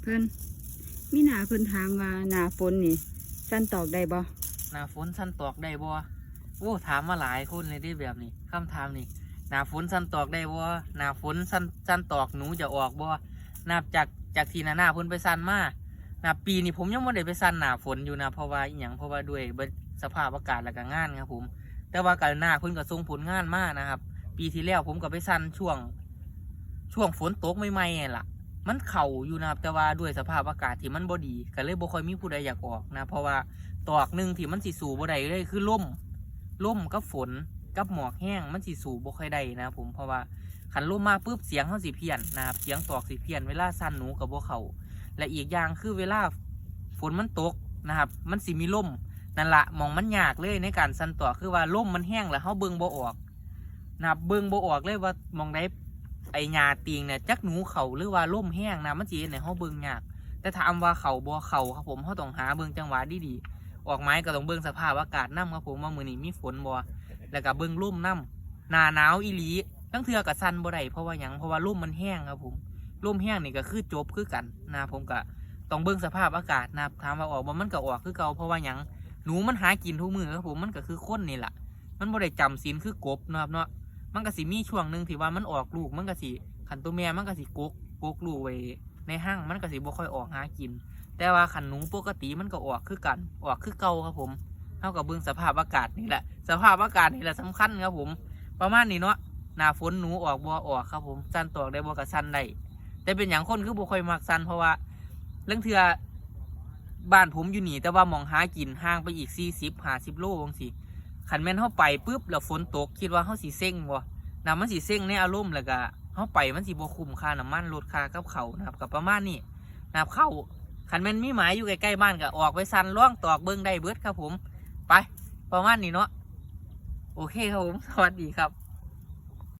เพิ่นมีหนาเพิ่นถามว่าหนาฝนนี่ สั้นตอกได้บ่หนาฝนสั้นตอกได้บ่โอ้ถามมาหลายคนเลยได้แบบนี้คำถามนี่หนาฝนสั้นตอกได้บ่หนาฝนสั้นสั้นตอกหนูจะออกบ่นับจากจากที่หนาหน้าเพิ่นไปสั้นมานะปีนี้ผมยังไม่ได้ไปสั้นหนาฝนอยู่นะเพราะว่าอหย่างเพราะว่าด้วยสภาพอากาศและก็งานครับผม แต่ว่าการหน้าเพิ่นก็ส่งผลงานมากนะครับ ปีที่แล้วผมก็ไปสั้นช่วง ช่วงฝนตกใหม่ๆนี่ล่ะ มันเข่าอยู่นะครับแต่ว่าด้วยสภาพอากาศที่มันบ่ดีก็เลยบ่ค่อยมีผู้ใดอยากออกนะ เพราะว่าตอกหนึ่งที่มันสิสู่บ่ได้เลยคือล่มล่มกับฝนกับหมอกแห้งมันสิสู่บ่ค่อยได้นะผมเพราะว่าขันล่มมาปุ๊บเสียงเขาสิเพี้ยนนะครับเสียงตอกสิเพี้ยนเวลาสั้นหนูกับบ่เข่าและอีกอย่างคือเวลาฝนมันตกนะครับ มันสิมีล่มนั่นละมองมันยากเลยในการสั้นตอกคือว่าล่มมันแห้งแล้วเขาเบิ่งบ่ออกนะครับเบิ่งบ่ออกเลยว่ามองได้ ไอหญ้าตีงเนี่ยจักหนูเขาหรือว่าล่มแห้งนะมันจีเนี่ยเขาเบิ่งยากแต่ถามว่าเขาบ่เขาครับผมเขาต้องหาเบิ่งจังหวะดีๆออกไม้ก็ต้องเบิ่งสภาพอากาศน้ำครับผมว่ามื้อนี้มีฝนบ่แล้วก็เบิ่งล่มน้ำหนาหนาวอีหลีทั้งเทือกับซันบ่ได้เพราะว่าหยังเพราะว่าล่มมันแห้งครับผมล่มแห้งนี่ก็คือจบคือกันนะผมก็ต้องเบิ่งสภาพอากาศนะถามว่าออกบ่มันก็ออกคือเก่าเพราะว่าหยังหนูมันหากินทุกมือครับผมมันก็คือคนนี่แหละมันบ่ได้จำศีลคือกบนะครับเนาะ มันก็สิมีช่วงหนึ่งที่ว่ามันออกลูกมันก็สิขันตัวแม่มันก็สิกกกกลูกไว้ในห้างมันก็สิบ่ค่อยออกหากิน แต่ว่าขันหนูปกติมันก็ออกคือกันออกคือเก่าครับผมเท่ากับเบิ่งสภาพอากาศนี่แหละ สภาพอากาศนี่แหละสำคัญครับผม ประมาณนี้เนาะหน้าฝนหนูออกบ่ออกครับผมสั้นตอกได้บ่กับสั้นได้แต่เป็นอย่างคนคือบ่ค่อยมักสั้นเพราะว่าเรื่องเทือบ้านผมอยู่นี่แต่ว่ามองหากินห่างไปอีก40 50โลจังซี่ ขันแม่นเข้าไปปุ๊บแล้วฝนตกคิดว่าเข้าสีเซ้งบ่น้ำมันสีเซ้งในอารมณ์แล้วก็เข้าไปมันสีบวคุมค่าน้ำมันลดค่ากับเขานะครับกับประมาณนี้นะครับเข้าขันแม่นมีหมายอยู่ใกล้ๆบ้านก็ออกไปซันล่องตอกเบิ้งได้เบิดครับผม ไปประมาณนี้เนาะโอเคครับผมสวัสดีครับ